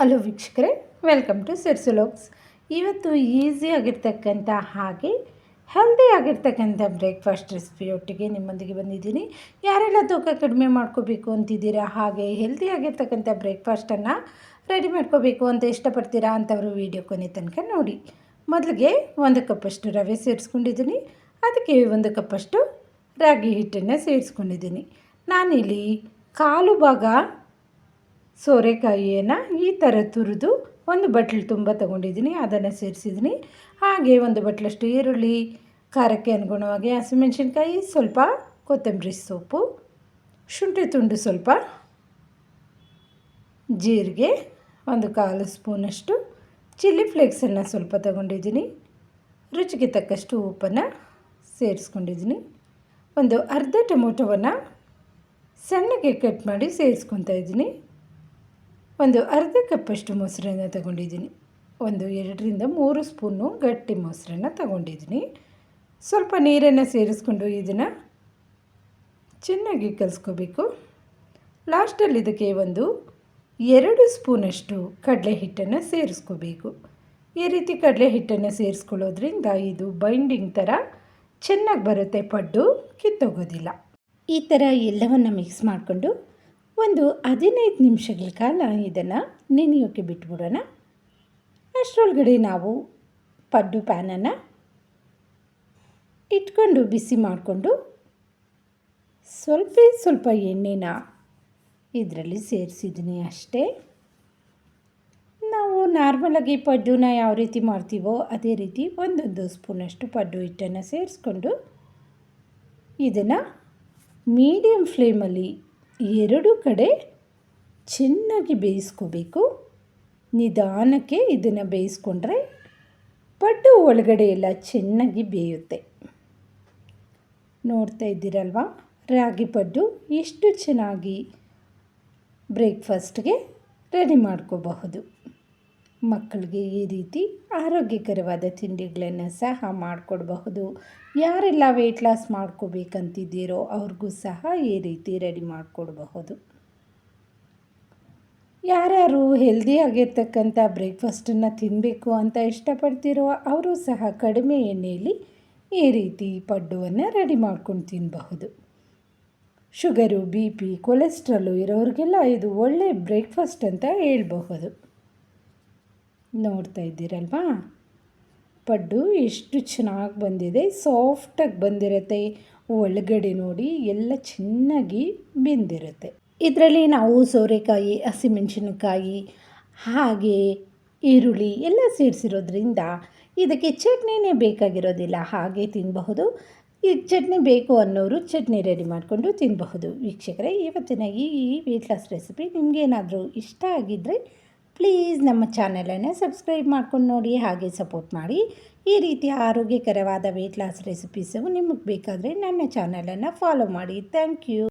Hello ವೀಕ್ಷಕರೇ welcome to ಸೆರ್ಸುಲೋಕ್ಸ್ ಇವತ್ತು ಈಸಿಯಾಗಿರ್ತಕ್ಕಂಥ ಹಾಗೆ ಹೆಲ್ದಿ ಆಗಿರ್ತಕ್ಕಂಥ ಬ್ರೇಕ್ಫಾಸ್ಟ್ ರೆಸಿಪಿಯೊಟ್ಟಿಗೆ ನಿಮ್ಮೊಂದಿಗೆ ಬಂದಿದ್ದೀನಿ. ಯಾರೆಲ್ಲ ತೂಕ ಕಡಿಮೆ ಮಾಡ್ಕೋಬೇಕು ಅಂತಿದ್ದೀರಾ, ಹಾಗೆ ಹೆಲ್ದಿ ಆಗಿರ್ತಕ್ಕಂಥ ಬ್ರೇಕ್ಫಾಸ್ಟನ್ನು ರೆಡಿ ಮಾಡ್ಕೋಬೇಕು ಅಂತ ಇಷ್ಟಪಡ್ತೀರಾ ಅಂತವರು ವೀಡಿಯೋ ಕೊನೆ ತನಕ ನೋಡಿ. ಮೊದಲಿಗೆ ಒಂದು ಕಪ್ಪಷ್ಟು ರವೆ ಸೇರಿಸ್ಕೊಂಡಿದ್ದೀನಿ. ಅದಕ್ಕೆ ಒಂದು ಕಪ್ಪಷ್ಟು ರಾಗಿ ಹಿಟ್ಟನ್ನು ಸೇರಿಸ್ಕೊಂಡಿದ್ದೀನಿ. ನಾನಿಲ್ಲಿ ಕಾಲು ಭಾಗ ಸೋರೆಕಾಯಿಯನ್ನು ಈ ಥರ ತುರಿದು ಒಂದು ಬಟ್ಲು ತುಂಬ ತೊಗೊಂಡಿದ್ದೀನಿ, ಅದನ್ನು ಸೇರಿಸಿದ್ದೀನಿ. ಹಾಗೆ ಒಂದು ಬಟ್ಲಷ್ಟು ಈರುಳ್ಳಿ, ಖಾರಕ್ಕೆ ಅನುಗುಣವಾಗಿ ಹಸಿಮೆಣಸಿನ್ಕಾಯಿ, ಸ್ವಲ್ಪ ಕೊತ್ತಂಬರಿ ಸೊಪ್ಪು, ಶುಂಠಿ ತುಂಡು ಸ್ವಲ್ಪ, ಜೀರಿಗೆ, ಒಂದು ಕಾಲು ಸ್ಪೂನಷ್ಟು ಚಿಲ್ಲಿ ಫ್ಲೇಕ್ಸನ್ನು ಸ್ವಲ್ಪ ತಗೊಂಡಿದ್ದೀನಿ. ರುಚಿಗೆ ತಕ್ಕಷ್ಟು ಉಪ್ಪನ್ನು ಸೇರಿಸ್ಕೊಂಡಿದ್ದೀನಿ. ಒಂದು ಅರ್ಧ ಟೊಮೊಟೊವನ್ನು ಸಣ್ಣಗೆ ಕಟ್ ಮಾಡಿ ಸೇರಿಸ್ಕೊತಾ ಇದ್ದೀನಿ. ಒಂದು ಅರ್ಧ ಕಪ್ಪಷ್ಟು ಮೊಸರನ್ನ ತಗೊಂಡಿದ್ದೀನಿ. ಒಂದು ಎರಡರಿಂದ ಮೂರು ಸ್ಪೂನು ಗಟ್ಟಿ ಮೊಸರನ್ನ ತಗೊಂಡಿದ್ದೀನಿ. ಸ್ವಲ್ಪ ನೀರನ್ನು ಸೇರಿಸ್ಕೊಂಡು ಇದನ್ನು ಚೆನ್ನಾಗಿ ಕಲಿಸ್ಕೋಬೇಕು. ಲಾಸ್ಟಲ್ಲಿ ಇದಕ್ಕೆ ಒಂದು ಎರಡು ಸ್ಪೂನಷ್ಟು ಕಡಲೆ ಹಿಟ್ಟನ್ನು ಸೇರಿಸ್ಕೋಬೇಕು. ಈ ರೀತಿ ಕಡಲೆ ಹಿಟ್ಟನ್ನು ಸೇರಿಸ್ಕೊಳ್ಳೋದ್ರಿಂದ ಇದು ಬೈಂಡಿಂಗ್ ಥರ ಚೆನ್ನಾಗಿ ಬರುತ್ತೆ. ಪಡ್ಡು ಕಿತ್ತೋಗೋದಿಲ್ಲ. ಈ ಥರ ಎಲ್ಲವನ್ನು ಮಿಕ್ಸ್ ಮಾಡಿಕೊಂಡು ಒಂದು ಹದಿನೈದು ನಿಮಿಷಗಳ ಕಾಲ ಇದನ್ನು ನೆನೆಯೋಕ್ಕೆ ಬಿಟ್ಬಿಡೋಣ. ಅಷ್ಟರೊಳಗಡೆ ನಾವು ಪಡ್ಡು ಪ್ಯಾನನ್ನು ಇಟ್ಕೊಂಡು ಬಿಸಿ ಮಾಡಿಕೊಂಡು ಸ್ವಲ್ಪ ಸ್ವಲ್ಪ ಎಣ್ಣೆನ ಇದರಲ್ಲಿ ಸೇರಿಸಿದ್ದೀನಿ ಅಷ್ಟೇ. ನಾವು ನಾರ್ಮಲಾಗಿ ಪಡ್ಡುನ ಯಾವ ರೀತಿ ಮಾಡ್ತೀವೋ ಅದೇ ರೀತಿ ಒಂದೊಂದು ಸ್ಪೂನಷ್ಟು ಪಡ್ಡು ಹಿಟ್ಟನ್ನು ಸೇರಿಸ್ಕೊಂಡು ಇದನ್ನು ಮೀಡಿಯಮ್ ಫ್ಲೇಮಲ್ಲಿ ಎರಡು ಕಡೆ ಚೆನ್ನಾಗಿ ಬೇಯಿಸ್ಕೋಬೇಕು. ನಿಧಾನಕ್ಕೆ ಇದನ್ನು ಬೇಯಿಸ್ಕೊಂಡ್ರೆ ಪಡ್ಡು ಒಳಗಡೆ ಎಲ್ಲ ಚೆನ್ನಾಗಿ ಬೇಯುತ್ತೆ. ನೋಡ್ತಾ ಇದ್ದೀರಲ್ವಾ? ರಾಗಿ ಪಡ್ಡು ಎಷ್ಟು ಚೆನ್ನಾಗಿ ಬ್ರೇಕ್ಫಾಸ್ಟ್ಗೆ ರೆಡಿ ಮಾಡ್ಕೋಬಹುದು. ಮಕ್ಕಳಿಗೆ ಈ ರೀತಿ ಆರೋಗ್ಯಕರವಾದ ತಿಂಡಿಗಳನ್ನು ಸಹ ಮಾಡಿಕೊಡಬಹುದು. ಯಾರೆಲ್ಲ ವೆಯ್ಟ್ ಲಾಸ್ ಮಾಡ್ಕೋಬೇಕಂತಿದ್ದೀರೋ ಅವ್ರಿಗೂ ಸಹ ಈ ರೀತಿ ರೆಡಿ ಮಾಡಿಕೊಡಬಹುದು. ಯಾರ್ಯಾರು ಹೆಲ್ದಿಯಾಗಿರ್ತಕ್ಕಂಥ ಬ್ರೇಕ್ಫಾಸ್ಟನ್ನು ತಿನ್ನಬೇಕು ಅಂತ ಇಷ್ಟಪಡ್ತಿರೋ ಅವರು ಸಹ ಕಡಿಮೆ ಎಣ್ಣೆಯಲ್ಲಿ ಈ ರೀತಿ ಪಡ್ಡುವನ್ನು ರೆಡಿ ಮಾಡ್ಕೊಂಡು ತಿನ್ನಬಹುದು ಶುಗರು ಬಿ ಪಿ ಕೊಲೆಸ್ಟ್ರಾಲು ಇರೋರಿಗೆಲ್ಲ ಇದು ಒಳ್ಳೆಯ ಬ್ರೇಕ್ಫಾಸ್ಟ್ ಅಂತ ಹೇಳ್ಬಹುದು. ನೋಡ್ತಾ ಇದ್ದೀರಲ್ವಾ? ಪಡ್ಡು ಎಷ್ಟು ಚೆನ್ನಾಗಿ ಬಂದಿದೆ, ಸಾಫ್ಟಾಗಿ ಬಂದಿರುತ್ತೆ. ಒಳಗಡೆ ನೋಡಿ ಎಲ್ಲ ಚೆನ್ನಾಗಿ ಬೆಂದಿರುತ್ತೆ. ಇದರಲ್ಲಿ ನಾವು ಸೋರೆಕಾಯಿ, ಹಸಿಮೆಣಸಿನಕಾಯಿ, ಹಾಗೆ ಈರುಳ್ಳಿ ಎಲ್ಲ ಸೇರಿಸಿರೋದ್ರಿಂದ ಇದಕ್ಕೆ ಚಟ್ನಿನೇ ಬೇಕಾಗಿರೋದಿಲ್ಲ. ಹಾಗೆ ತಿನ್ನಬಹುದು ಈ ಚಟ್ನಿ ಬೇಕು ಅನ್ನೋರು ಚಟ್ನಿ ರೆಡಿ ಮಾಡಿಕೊಂಡು ತಿನ್ನಬಹುದು ವೀಕ್ಷಕರೇ, ಇವತ್ತಿನ ಈ ವೆಯ್ಟ್ ಲಾಸ್ ರೆಸಿಪಿ ನಿಮಗೇನಾದರೂ ಇಷ್ಟ ಆಗಿದ್ದರೆ ಪ್ಲೀಸ್ ನಮ್ಮ ಚಾನಲನ್ನು ಸಬ್ಸ್ಕ್ರೈಬ್ ಮಾಡ್ಕೊಂಡು ನೋಡಿ, ಹಾಗೆ ಸಪೋರ್ಟ್ ಮಾಡಿ. ಈ ರೀತಿಯ ಆರೋಗ್ಯಕರವಾದ ವೆಯ್ಟ್ ಲಾಸ್ ರೆಸಿಪೀಸು ನಿಮಗೆ ಬೇಕಾದರೆ ನನ್ನ ಚಾನಲನ್ನು ಫಾಲೋ ಮಾಡಿ. Thank you